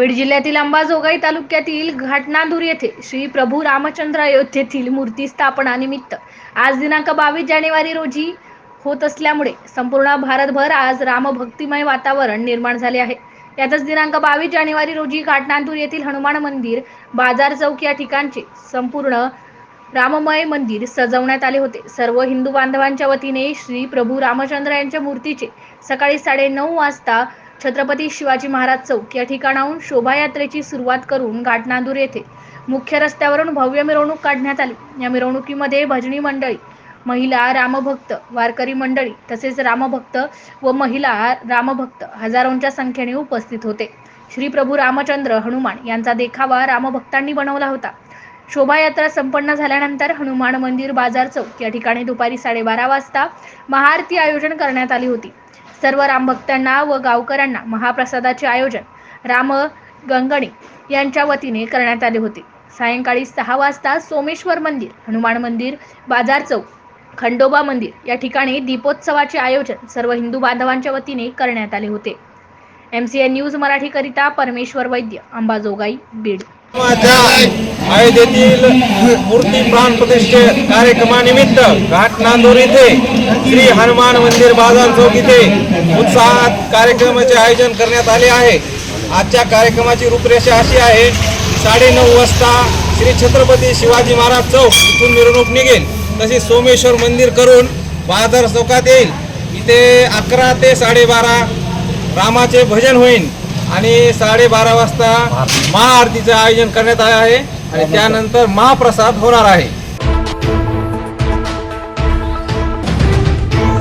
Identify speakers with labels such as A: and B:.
A: बीड जिल्ह्यातील अंबाजोगाई तालुक्यातील घाटनांदूर येथे श्री प्रभू रामचंद्र अयोध्येतील मूर्ती स्थापना निमित्त आज दिनांक बावीस जानेवारी रोजी होत असल्यामुळे संपूर्ण भारतभर आज रामभक्तिमय वातावरण निर्माण झाले आहे. यातच दिनांक बावीस जानेवारी रोजी घाटनांदूर येथील हनुमान मंदिर बाजार चौक या ठिकाणचे संपूर्ण राममय मंदिर सजवण्यात आले होते. सर्व हिंदू बांधवांच्या वतीने श्री प्रभू रामचंद्र यांच्या मूर्तीचे सकाळी साडेनऊ वाजता छत्रपती शिवाजी महाराज चौक या ठिकाणाहून शोभायात्रेची सुरुवात करून गाठनांदूर येथे मुख्य रस्त्यावरून भव्य मिरवणूक काढण्यात आली. या मिरवणुकीमध्ये भजनी मंडळी महिला रामभक्त वारकरी मंडळी तसेच रामभक्त व महिला रामभक्त हजारोंच्या संख्येने उपस्थित होते. श्री प्रभू रामचंद्र हनुमान यांचा देखावा रामभक्तांनी बनवला होता. शोभायात्रा संपन्न झाल्यानंतर हनुमान मंदिर बाजार चौक या ठिकाणी दुपारी साडेबारा वाजता महाआरती आयोजन करण्यात आली होती. सर्व रामभक्तांना व गावकऱ्यांना महाप्रसादाचे आयोजन राम गंगणे यांच्या वतीने करण्यात आले होते. सायंकाळी सहा वाजता सोमेश्वर मंदिर हनुमान मंदिर बाजार चौक खंडोबा मंदिर या ठिकाणी दीपोत्सवाचे आयोजन सर्व हिंदू बांधवांच्या वतीने करण्यात आले होते. एम सी एन न्यूज मराठीकरिता परमेश्वर वैद्य अंबाजोगाई बीड.
B: अयोध्येतील मूर्ती प्राण प्रतिष्ठे कार्यक्रमानिमित्त घाट नांदूर येथे श्री हनुमान मंदिर बाजार चौक इथे उत्साहात कार्यक्रमाचे आयोजन करण्यात आले आहे. आजच्या कार्यक्रमाची रूपरेषा अशी आहे साडेनऊ वाजता श्री छत्रपती शिवाजी महाराज चौक इथून मिरवणूक निघेल. तसेच सोमेश्वर मंदिर करून बाजार चौकात येईल. इथे अकरा ते साडेबारा रामाचे भजन होईल आणि साडेबारा वाजता महाआरतीचं आयोजन करण्यात आलं आहे. आणि त्यानंतर महाप्रसाद होणार आहे.